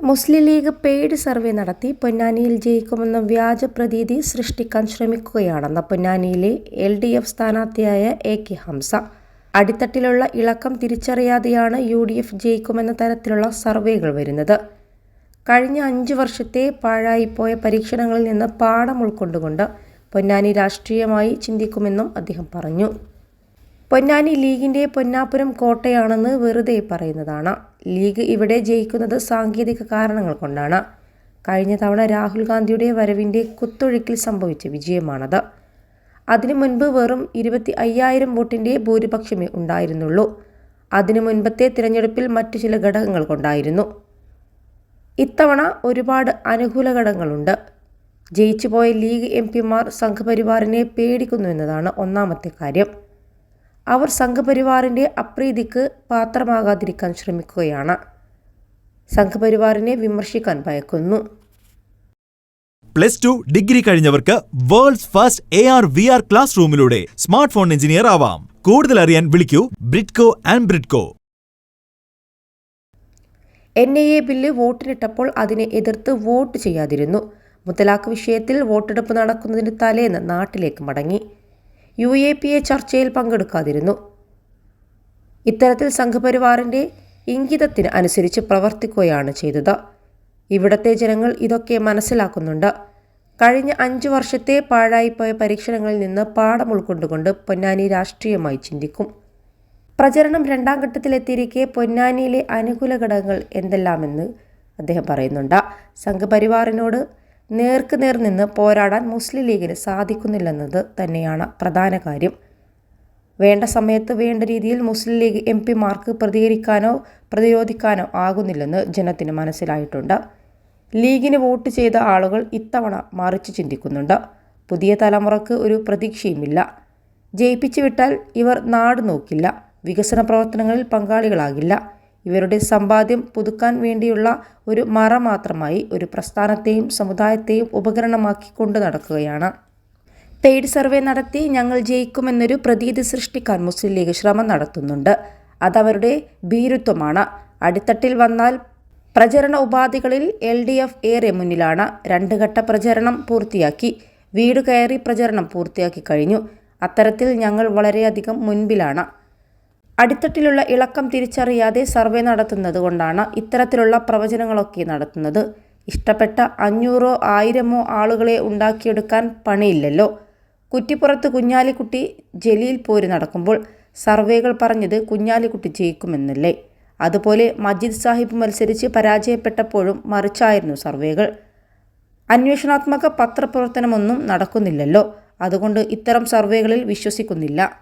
മുസ്ലിം league paid survey നടത്തി പൊന്നാനിയിൽ ജയിക്കുമെന്ന വ്യാജ പ്രതീതി സൃഷ്ടിക്കാൻ ശ്രമിക്കുകയാണെന്ന് പൊന്നാനിയിലെ എൽ ഡി എഫ് സ്ഥാനാർത്ഥിയായ എ കെ ഹംസ. അടിത്തട്ടിലുള്ള ഇളക്കം തിരിച്ചറിയാതെയാണ് യു ഡി എഫ് ജയിക്കുമെന്ന തരത്തിലുള്ള സർവേകൾ വരുന്നത്. കഴിഞ്ഞ അഞ്ച് വർഷത്തെ പാഴായിപ്പോയ പരീക്ഷണങ്ങളിൽ നിന്ന് പാഠം ഉൾക്കൊണ്ടുകൊണ്ട് പൊന്നാനി രാഷ്ട്രീയമായി ചിന്തിക്കുമെന്നും അദ്ദേഹം പറഞ്ഞു. പൊന്നാനി ലീഗിന്റെ പൊന്നാപുരം കോട്ടയാണെന്ന് വെറുതെ പറയുന്നതാണ്. ലീഗ് ഇവിടെ ജയിക്കുന്നത് സാങ്കേതിക കാരണങ്ങൾ കൊണ്ടാണ്. കഴിഞ്ഞ തവണ രാഹുൽ ഗാന്ധിയുടെ വരവിന്റെ കുത്തൊഴുക്കിൽ സംഭവിച്ച വിജയമാണത്. അതിനു മുൻപ് വെറും ഇരുപത്തി അയ്യായിരം വോട്ടിന്റെ ഭൂരിപക്ഷമേ ഉണ്ടായിരുന്നുള്ളൂ. അതിനു മുൻപത്തെ തിരഞ്ഞെടുപ്പിൽ മറ്റു ചില ഘടകങ്ങൾ കൊണ്ടായിരുന്നു. ഇത്തവണ ഒരുപാട് അനുകൂല ഘടകങ്ങളുണ്ട്. ജയിച്ചുപോയ ലീഗ് എം പിമാർ സംഘപരിവാറിനെ പേടിക്കുന്നു എന്നതാണ് ഒന്നാമത്തെ കാര്യം. അവർ സംഘപരിവാറിന്റെ അപ്രീതിക്ക് പാത്രമാകാതിരിക്കാൻ ശ്രമിക്കുകയാണ്. സംഘപരിവാറിനെ വിമർശിക്കാൻ ഭയക്കുന്നു. Plus two degree കഴിഞ്ഞവർക്ക് world's first A R V R class റൂമിലൂടെ smart phone engineer ആവാം. കൂടുതൽ അറിയാൻ വിളിക്കൂ Bridco and Bridco. N I A bill വോട്ടിനിട്ടപ്പോൾ അതിനെ എതിർത്ത് വോട്ട് ചെയ്യാതിരുന്നു. മുത്തലാഖ് വിഷയത്തിൽ വോട്ടെടുപ്പ് നടക്കുന്നതിന് തലേന്ന് നാട്ടിലേക്ക് മടങ്ങി. യു എ പി എ ചർച്ചയിൽ പങ്കെടുക്കാതിരുന്നു. ഇത്തരത്തിൽ സംഘപരിവാറിന്റെ ഇംഗിതത്തിന് അനുസരിച്ച് പ്രവർത്തിക്കുകയാണ് ചെയ്തത്. ഇവിടത്തെ ജനങ്ങൾ ഇതൊക്കെ മനസ്സിലാക്കുന്നുണ്ട്. കഴിഞ്ഞ അഞ്ചു വർഷത്തെ പാഴായിപ്പോയ പരീക്ഷണങ്ങളിൽ നിന്ന് പാഠം ഉൾക്കൊണ്ടുകൊണ്ട് പൊന്നാനി രാഷ്ട്രീയമായി ചിന്തിക്കും. പ്രചരണം രണ്ടാം ഘട്ടത്തിലെത്തിയിരിക്കെ പൊന്നാനിയിലെ അനുകൂല ഘടകങ്ങൾ എന്തെല്ലാമെന്ന് അദ്ദേഹം പറയുന്നുണ്ട്. സംഘപരിവാറിനോട് നേർക്ക് നേർ നിന്ന് പോരാടാൻ മുസ്ലിം ലീഗിന് സാധിക്കുന്നില്ലെന്നത് തന്നെയാണ് പ്രധാന കാര്യം. വേണ്ട സമയത്ത് വേണ്ട രീതിയിൽ മുസ്ലിം ലീഗ് എം പിമാർക്ക് പ്രതികരിക്കാനോ പ്രതിരോധിക്കാനോ ആകുന്നില്ലെന്ന് ജനത്തിന് മനസ്സിലായിട്ടുണ്ട്. ലീഗിന് വോട്ട് ചെയ്ത ആളുകൾ ഇത്തവണ മറിച്ച് ചിന്തിക്കുന്നുണ്ട്. പുതിയ തലമുറയ്ക്ക് ഒരു പ്രതീക്ഷയുമില്ല. ജയിപ്പിച്ചു വിട്ടാൽ ഇവർ നാട് നോക്കില്ല. വികസന പ്രവർത്തനങ്ങളിൽ പങ്കാളികളാകില്ല. ഇവരുടെ സമ്പാദ്യം പുതുക്കാൻ വേണ്ടിയുള്ള ഒരു മറ മാത്രമായി ഒരു പ്രസ്ഥാനത്തെയും സമുദായത്തെയും ഉപകരണമാക്കി കൊണ്ടു നടക്കുകയാണ്. പെയ്ഡ് സർവേ നടത്തി ഞങ്ങൾ ജയിക്കുമെന്നൊരു പ്രതീതി സൃഷ്ടിക്കാൻ മുസ്ലിം ലീഗ് ശ്രമം നടത്തുന്നുണ്ട്. അതവരുടെ ഭീരുത്വമാണ്. അടിത്തട്ടിൽ വന്നാൽ പ്രചരണ ഉപാധികളിൽ എൽ ഡി എഫ് ഏറെ മുന്നിലാണ്. രണ്ട് ഘട്ട പ്രചരണം പൂർത്തിയാക്കി. വീട് കയറി പ്രചരണം പൂർത്തിയാക്കി കഴിഞ്ഞു. അത്തരത്തിൽ ഞങ്ങൾ വളരെയധികം മുൻപിലാണ്. അടിത്തട്ടിലുള്ള ഇളക്കം തിരിച്ചറിയാതെ സർവേ നടത്തുന്നത് കൊണ്ടാണ് ഇത്തരത്തിലുള്ള പ്രവചനങ്ങളൊക്കെ നടത്തുന്നത്. ഇഷ്ടപ്പെട്ട അഞ്ഞൂറോ ആയിരമോ ആളുകളെ ഉണ്ടാക്കിയെടുക്കാൻ പണിയില്ലല്ലോ. കുറ്റിപ്പുറത്ത് കുഞ്ഞാലിക്കുട്ടി ജലീൽ പോര് നടക്കുമ്പോൾ സർവേകൾ പറഞ്ഞത് കുഞ്ഞാലിക്കുട്ടി ജയിക്കുമെന്നല്ലേ. അതുപോലെ മജിദ് സാഹിബ് മത്സരിച്ച് പരാജയപ്പെട്ടപ്പോഴും മറിച്ചായിരുന്നു സർവേകൾ. അന്വേഷണാത്മക പത്രപ്രവർത്തനമൊന്നും നടക്കുന്നില്ലല്ലോ. അതുകൊണ്ട് ഇത്തരം സർവേകളിൽ വിശ്വസിക്കുന്നില്ല.